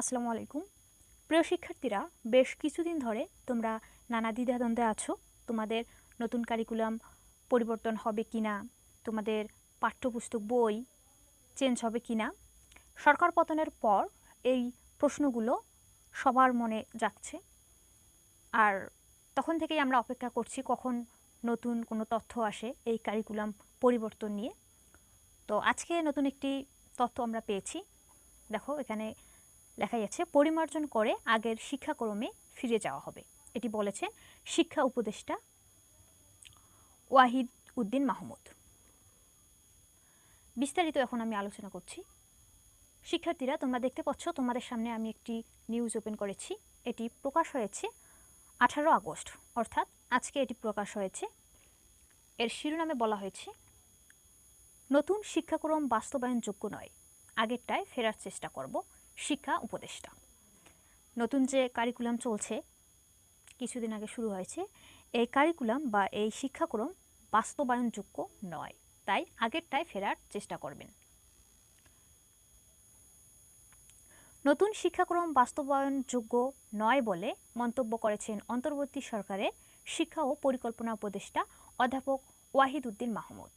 আসসালামু আলাইকুম। প্রিয় শিক্ষার্থীরা, বেশ কিছুদিন ধরে তোমরা নানা দ্বিধাদ্বন্দ্বে আছো। তোমাদের নতুন কারিকুলাম পরিবর্তন হবে কি না তোমাদের পাঠ্যপুস্তক বই চেঞ্জ হবে কি না সরকার পতনের পর এই প্রশ্নগুলো সবার মনে যাচ্ছে আর তখন থেকেই আমরা অপেক্ষা করছি কখন নতুন কোনো তথ্য আসে এই কারিকুলাম পরিবর্তন নিয়ে। তো আজকে নতুন একটি তথ্য আমরা পেয়েছি। দেখো, এখানে লেখাই যাচ্ছে পরিমার্জন করে আগের শিক্ষাক্রমে ফিরে যাওয়া হবে। এটি বলেছেন শিক্ষা উপদেষ্টা ওয়াহিদ উদ্দিন মাহমুদ। বিস্তারিত এখন আমি আলোচনা করছি। শিক্ষার্থীরা, তোমরা দেখতে পাচ্ছ, তোমাদের সামনে আমি একটি নিউজ ওপেন করেছি। এটি প্রকাশ হয়েছে আঠারো আগস্ট, অর্থাৎ আজকে এটি প্রকাশ হয়েছে। এর শিরোনামে বলা হয়েছে, নতুন শিক্ষাক্রম বাস্তবায়নযোগ্য নয়। আগেরটায় ফেরার চেষ্টা করব। শিক্ষা উপদেষ্টা। নতুন যে কারিকুলাম চলছে, কিছুদিন আগে শুরু হয়েছে, এই কারিকুলাম বা এই শিক্ষাক্রম বাস্তবায়নযোগ্য নয়, তাই আগেরটায় ফেরার চেষ্টা করবেন। নতুন শিক্ষাক্রম বাস্তবায়নযোগ্য নয় বলে মন্তব্য করেছেন অন্তর্বর্তী সরকারের শিক্ষা ও পরিকল্পনা উপদেষ্টা অধ্যাপক ওয়াহিদ উদ্দিন মাহমুদ।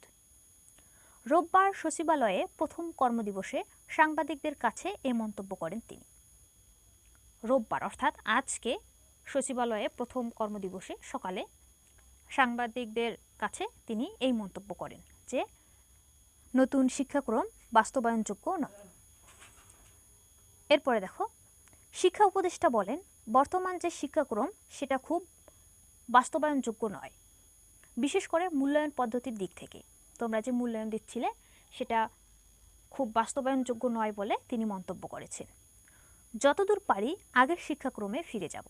রোববার সচিবালয়ে প্রথম কর্মদিবসে সাংবাদিকদের কাছে এ মন্তব্য করেন তিনি। রোববার, অর্থাৎ আজকে সচিবালয়ে প্রথম কর্মদিবসে সকালে সাংবাদিকদের কাছে তিনি এই মন্তব্য করেন যে, নতুন শিক্ষাক্রম বাস্তবায়নযোগ্য নয়। এরপরে দেখো, শিক্ষা উপদেষ্টা বলেন, বর্তমান যে শিক্ষাক্রম, সেটা খুব বাস্তবায়নযোগ্য নয়, বিশেষ করে মূল্যায়ন পদ্ধতির দিক থেকে। তোমরা যে মূল্যায়ন দিচ্ছিলে, সেটা খুব বাস্তবায়নযোগ্য নয় বলে তিনি মন্তব্য করেছেন। যতদূর পারি আগের শিক্ষাক্রমে ফিরে যাব।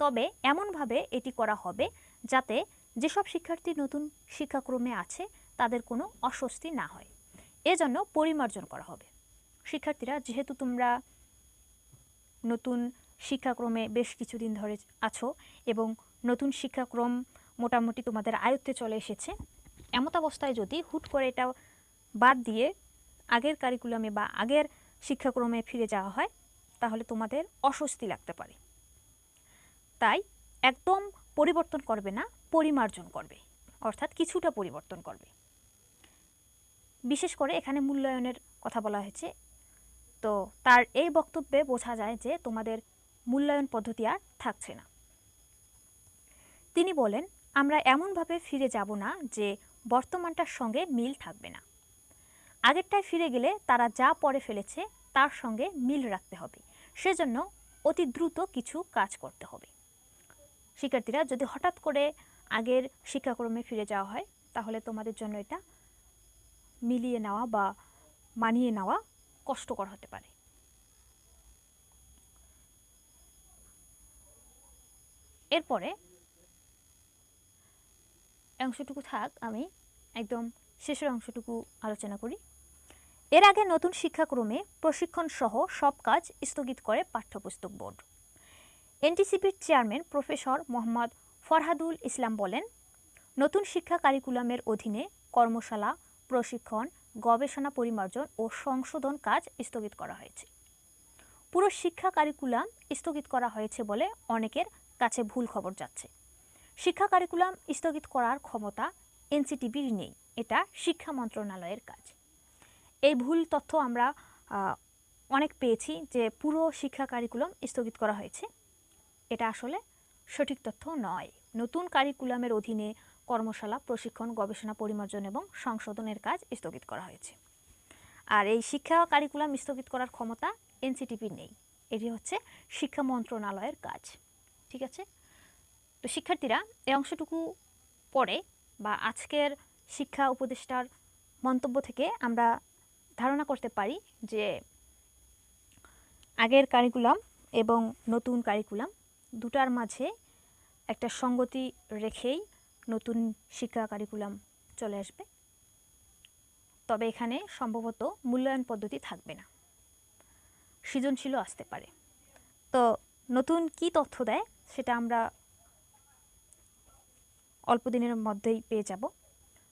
তবে এমনভাবে এটি করা হবে যাতে যেসব শিক্ষার্থী নতুন শিক্ষাক্রমে আছে, তাদের কোনো অস্বস্তি না হয়। এজন্য পরিমার্জন করা হবে। শিক্ষার্থীরা, যেহেতু তোমরা নতুন শিক্ষাক্রমে বেশ কিছুদিন ধরে আছো এবং নতুন শিক্ষাক্রম মোটামুটি তোমাদের আয়ত্তে চলে এসেছে এমত অবস্থায় যদি হুট করে এটা বাদ দিয়ে আগের কারিকুলামে বা আগের শিক্ষাক্রমে ফিরে যাওয়া হয়, তাহলে তোমাদের অস্বস্তি লাগতে পারে। তাই একদম পরিবর্তন করবে না, পরিমার্জন করবে, অর্থাৎ কিছুটা পরিবর্তন করবে। বিশেষ করে এখানে মূল্যায়নের কথা বলা হয়েছে। তো তার এই বক্তব্যে বোঝা যায় যে তোমাদের মূল্যায়ন পদ্ধতি আর থাকছে না। তিনি বলেন আমরা এমনভাবে ফিরে যাব না যে বর্তমানটার সঙ্গে মিল থাকবে না। আগেরটায় ফিরে গেলে তারা যা পরে ফেলেছে তার সঙ্গে মিল রাখতে হবে। সেজন্য অতি দ্রুত কিছু কাজ করতে হবে। শিক্ষার্থীরা, যদি হঠাৎ করে আগের শিক্ষাক্রমে ফিরে যাওয়া হয়, তাহলে তোমাদের জন্য এটা মিলিয়ে নেওয়া বা মানিয়ে নেওয়া কষ্টকর হতে পারে। এরপরে অংশটুকু থাক, আমি একদম শেষের অংশটুকু আলোচনা করি। এর আগে নতুন শিক্ষাক্রমে প্রশিক্ষণ সহ সব কাজ স্থগিত করে পাঠ্যপুস্তক বোর্ড। এনটিসিপির চেয়ারম্যান প্রফেসর মোহাম্মদ ফরহাদুল ইসলাম বলেন, নতুন শিক্ষা কারিকুলামের অধীনে কর্মশালা, প্রশিক্ষণ, গবেষণা পরিমার্জন ও সংশোধন কাজ স্থগিত করা হয়েছে। পুরো শিক্ষা কারিকুলাম স্থগিত করা হয়েছে বলে অনেকের কাছে ভুল খবর যাচ্ছে। শিক্ষা কারিকুলাম স্থগিত করার ক্ষমতা এনসিটিভির নেই। এটা শিক্ষা মন্ত্রণালয়ের কাজ। এই ভুল তথ্য আমরা অনেক পেয়েছি যে পুরো শিক্ষা কারিকুলাম স্থগিত করা হয়েছে। এটা আসলে সঠিক তথ্য নয়। নতুন কারিকুলামের অধীনে কর্মশালা, প্রশিক্ষণ, গবেষণা, পরিমার্জন এবং সংশোধনের কাজ স্থগিত করা হয়েছে। আর এই শিক্ষা কারিকুলাম স্থগিত করার ক্ষমতা এনসিটিভির নেই। এটি হচ্ছে শিক্ষা মন্ত্রণালয়ের কাজ। ঠিক আছে? তো শিক্ষার্থীরা এই অংশটুকু পড়ে বা আজকের শিক্ষা উপদেষ্টার মন্তব্য থেকে আমরা ধারণা করতে পারি যে আগের কারিকুলাম এবং নতুন কারিকুলাম দুটার মাঝে একটা সঙ্গতি রেখেই নতুন শিক্ষা কারিকুলাম চলে আসবে। তবে এখানে সম্ভবত মূল্যায়ন পদ্ধতি থাকবে না। সৃজনশীলও আসতে পারে। তো নতুন কি তথ্য দেয় সেটা আমরা অল্প দিনের মধ্যেই পেয়ে যাব।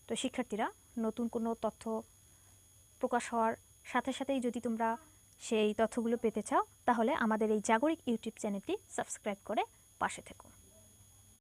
তো শিক্ষার্থীরা, নতুন কোনো তথ্য প্রকাশ হওয়ার সাথে সাথেই যদি তোমরা সেই তথ্যগুলো পেতে চাও, তাহলে আমাদের এই জাগরিক ইউটিউব চ্যানেলটি সাবস্ক্রাইব করে পাশে থেকো।